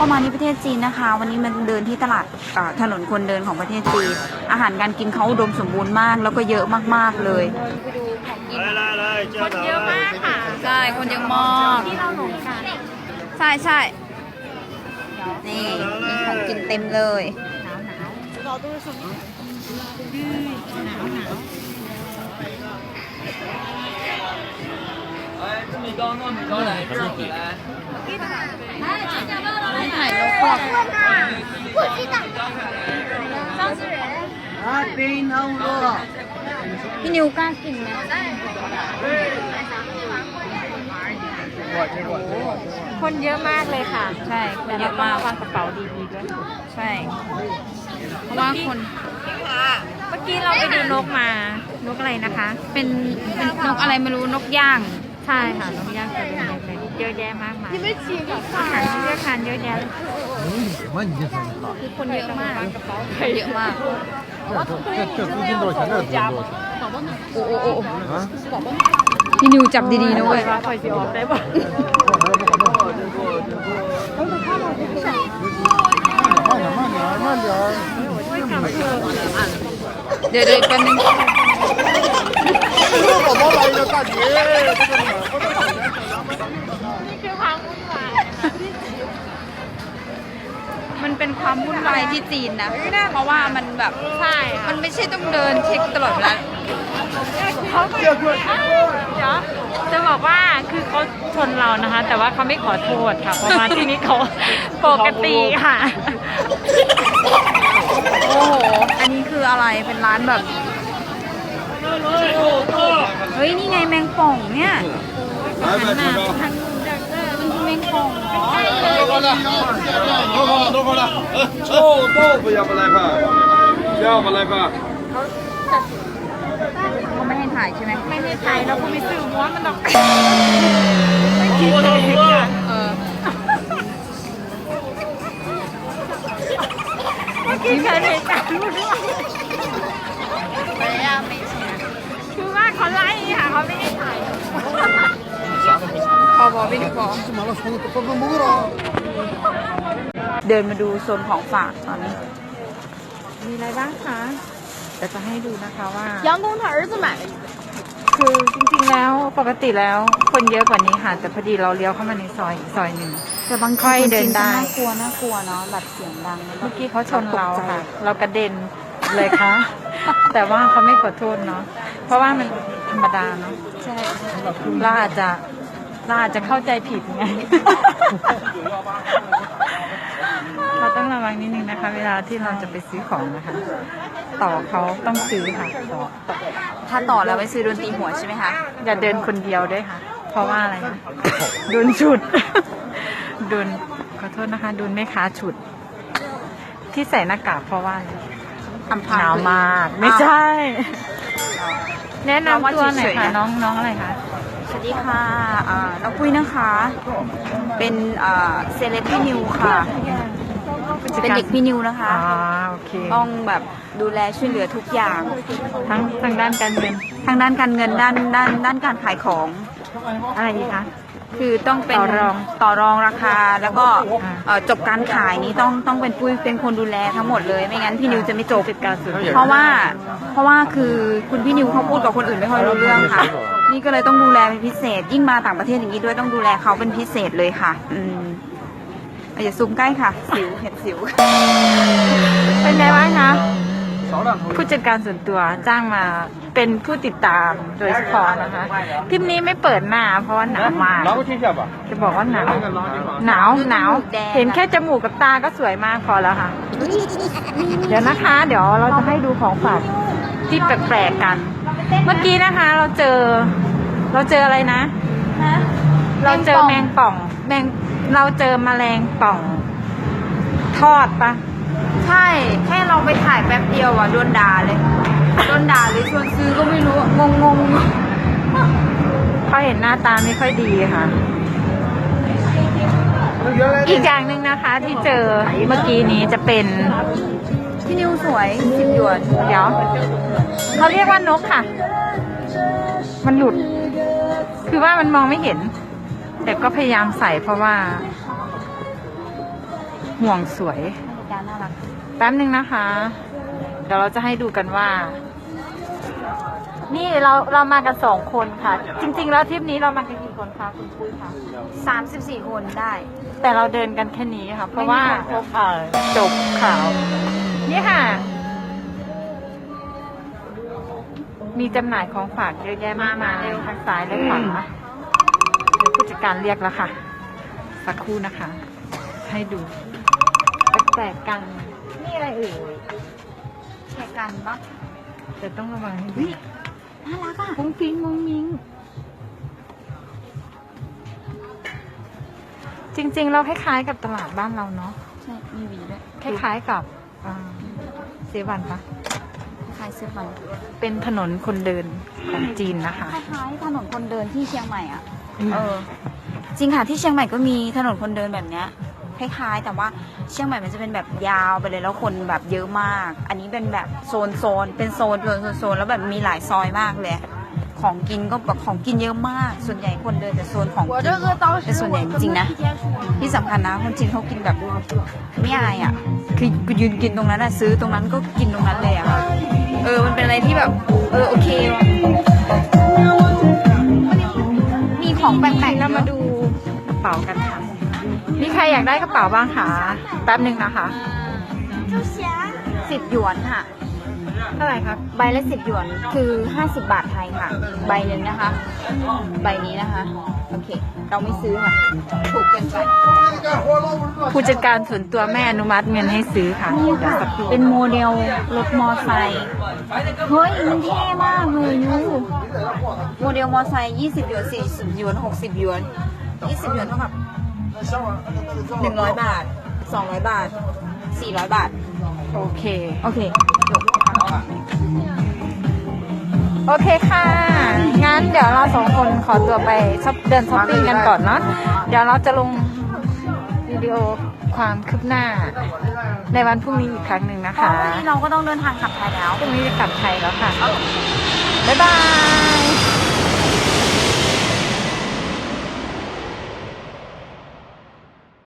ก็มาที่ประเทศจีนนะคะ วันนี้มันเดินที่ตลาดอ่าถนนคนเดินของประเทศจีน อาหารการกินเขาอุดมสมบูรณ์มาก แล้วก็เยอะมากๆเลย 来来来，家长 เยอะมากค่ะ ใช่คนเยอะมาก ที่เราหลงกัน ใช่ใช่นี่มีของกินเต็มเลย ไม่ ถ่ายรูปหรอก 不知道。张志仁。 พี่นิวกล้ากินไหม คนเยอะมากเลยค่ะ ใช่คนเยอะมาก วางกระเป๋าดีๆด้วย ใช่เพราะว่าคน เมื่อกี้เราไปดูนกมา นกอะไรนะคะ เป็นเป็นนกอะไรไม่รู้นกย่าง ใช่ค่ะ นกย่างตัวเล็กๆ เยอะแยะมากมายอาหารที่เลือกทานเยอะแยะ คือคนเยอะมากคนเยอะมาก 这这租金多少钱？这租金多少钱？ โอ้โอ้โอ้ 啊？ พี่นิวจับดีๆนะเว้ย คอยสิออกได้ป่ะ 慢点，慢点，慢点。 เดี๋ยวเดี๋ยวแป๊บนึง 这个宝宝来一个大姐，这个哪？ นี่ มันเป็นความวุ่นวายที่จีนนะ เพราะว่ามันแบบใช่มัค่ะนไม่ใช่ต้องเดินเช็คตลอดเวลาเขาเดี๋ยวจะบอกว่าคือเขาชนเรานะคะ แต่ว่าเขาไม่ขอโทษค่ะ เพราะว่าที่นี้เขาปกติค่ะ โอ้โห อันนี้คืออะไรเป็นร้านแบบเฮ้ย นี่ไงแมงป่องเนี่ยมันคือ 臭豆腐要不来吧？要不来吧？ เขาไม่ให้ถ่ายใช่ไหม ไม่ได้ถ่ายเราก็ไม่ซื้อม้วนมันหรอกไม่คิดเลยค่ะ เออ เมื่อกี้เกิดเหตุการณ์รู้ด้วย ไม่ยากไม่ใช่ คือว่าเขาไล่ค่ะเขาไม่ได้ถ่าย พ อบอกไม่ถูกบอก 这麻辣烫都都没了。 เดินมาดูโซนของฝากตอนนี้ มีอะไรบ้างคะเดี๋ยวจะให้ดูนะคะว่า 杨东他儿子买了一个 คือจริงๆแล้วปกติแล้วคนเยอะกว่านี้ค่ะ แต่พอดีเราเลี้ยวเข้ามาในซอยอีกซอยหนึ่ง แต่บาง ค่อยเดินได้ น่ากลัวน่ากลัวเนาะแบบเสียงดังแล้วก็ เมื่อกี้เขาชนเรา ตกใจ ค่ะ เรากระเด็นเลยค่ะ แต่ว่าเขาไม่ขอโทษเนาะเพราะว่ามันธรรมดาเนาะ ใช่ เราอาจจะ เราอาจจะเข้าใจผิดไง เราต้องระวังนิดนึงนะคะ เวลาที่เราจะไปซื้อของนะคะ ต่อเขาต้องซื้อค่ะต่อต่อถ้าต่อแล้วไปซื้อดนตรีหัวใช่ไหมคะ อย่าเดินคนเดียวด้วยค่ะ เพราะว่าอะไรนะโดนฉุดโดนขอโทษนะคะโดนแม่ค้าฉุด ที่ใส่หน้ากากเพราะว่าอะไรอำพรางหนาวมาก ไม่ใช่ แนะนำตัวหน่อยค่ะน้องน้องอะไรคะสวัสดีค่ะอ่าน้องปุ้ยนะคะ เป็นอ่าเซเลบพี่นิวค่ะ เป็นเด็กพี่นิวนะคะอ่าโอเคต้องแบบดูแลช่วยเหลือทุกอย่าง ทั้งทางด้านการเงิน ทางด้านการเงินด้านด้านด้านการขายของ อะไรอีกคะ คือต้องเป็นต่อรองต่อรองราคาแล้วก็อ่าเอ่อจบการขายนี้ต้องต้องเป็นปุ้ยเป็นคนดูแลทั้งหมดเลยไม่งั้นพี่นิวจะไม่จบจัดการส่วนเพราะว่าเพราะว่าคือคุณพี่นิวเขาพูดกับคนอื่นไม่ค่อยรู้เรื่องค่ะ นี่ก็เลยต้องดูแลเป็นพิเศษ ยิ่งมาต่างประเทศอย่างนี้ด้วยต้องดูแลเขาเป็นพิเศษเลยค่ะ อืมอย่าซูมใกล้ค่ะ สิวเห็นสิว เป็นไงบ้างคะ ผู้จัดการส่วนตัวจ้างมาเป็นผู้ติดตามโดยเฉพาะนะคะคลิปนี้ไม่เปิดหน้าเพราะว่าหนาวมากจะบอกว่าหนาวหนาวหนาวเห็นแค่จมูกกับตาก็สวยมากพอแล้วค่ะ เดี๋ยวนะคะ เดี๋ยวเราจะให้ดูของฝากที่แปลกๆกัน เมื่อกี้นะคะ เราเจอ เราเจออะไรนะ เราเจอแมงป่อง แมงเราเจอแมลงป่อง ทอดปะ ช่ แค่เราไปถ่ายแป๊บเดียวอะโดนด่าเลยโดนด่าเลยชวนซื้อก็ไม่รู้อะงงงเขาเห็นหน้าตาไม่ค่อยดีค่ะ อีกอย่างหนึ่งนะคะที่เจอเมื่อกี้นี้จะเป็นๆพี่นิวสวยสิบหยวนเดี๋ยวเขาเรียกว่านกค่ะ มันหลุด คือว่ามันมองไม่เห็น แต่ก็พยายามใส่เพราะว่า ห่วงสวยบริการน่ารัก แป๊บนึงนะคะ เดี๋ยวเราจะให้ดูกันว่า นี่เราเรามากันสองคนค่ะ จริง ๆ แล้วทริปนี้เรามากันกี่คนคะคุณปุ้ยคะสามสิบสี่คนได้ แต่เราเดินกันแค่นี้ค่ะ เพราะว่าไม่มีคนครบเอ่อจบข่าว นี่ค่ะ มีจำหน่ายของฝากเยอะแยะมากมายทางซ้ายและขวาเดี๋ยวผู้จัดการเรียกแล้วค่ะ สักครู่นะคะ ให้ดูแปลกๆกันนี่ อะไรเอ่ยแข่กันปะแต่ต้องระวังให้ดีน่ารักอะมุ้งฟิงมุ้งมิงจริง ๆ เราคล้ายๆกับตลาดบ้านเราเนาะใช่มีหวีด้วยคล้ายๆกับอ่าเซวันปะคล้ายๆเสื้อมันเป็นถนนคนเดินของจีนนะคะ คล้ายๆถนนคนเดินที่เชียงใหม่อะ เออ จริงค่ะที่เชียงใหม่ก็มีถนนคนเดินแบบเนี้ย คล้ายๆ แต่ว่าเชียงใหม่มันจะเป็นแบบยาวไปเลยแล้วคนแบบเยอะมาก อันนี้เป็นแบบโซนโซนเป็นโซนโซนโซนโซนแล้วแบบมีหลายซอยมากเลย ของกินก็แบบของกินเยอะมาก ส่วนใหญ่คนเดินแต่โซนของกินเป็นส่วนใหญ่จริงๆนะ ที่สำคัญนะคนจีนเขากินแบบไม่อายอะ คือกูยืนกินตรงนั้นอะซื้อตรงนั้นก็กินตรงนั้นเลยอะเออมันเป็นอะไรที่แบบเออโอเคว่ะมีของแปลกๆเราแล้วมามาดูดูกระเป๋ากันค่ะ มีใครอยากได้กระเป๋าบ้างคะแป๊บหนึ่งนะคะสิบหยวนค่ะ เท่าไหร่ครับ ใบละสิบหยวนคือห้าสิบบาทไทยค่ะ ใบหนึ่งนะคะ ใบนี้นะคะ โอเค เราไม่ซื้อค่ะ ถูกเกินไปผู้จัดการส่วนตัวแม่อนุมัติเงินให้ซื้อค่ะ นี่เดี๋ยวค่ะสักครู่เป็นโมเดลรถมอไซค์เฮ้ย มันเท่มากเลยยูโมเดลมอไซค์20 หยวน 40 หยวน 60 หยวน 20 หยวนเท่ากับ 100บาท200บาท400บาท โอเค โอเคจบโอเคค่ะ งั้นเดี๋ยวเราสองคนขอตัวไปช็อปเดินช้อปปิ้งกันก่อนเนาะ เดี๋ยวเราจะลงวิดีโอความคืบหน้า ในวันพรุ่งนี้อีกครั้งหนึ่งนะเพราะคะ วันนี้เราก็ต้องเดินทางกลับไทยแล้ว พรุ่งนี้จะกลับไทยแล้วค่ะ บ๊ายบาย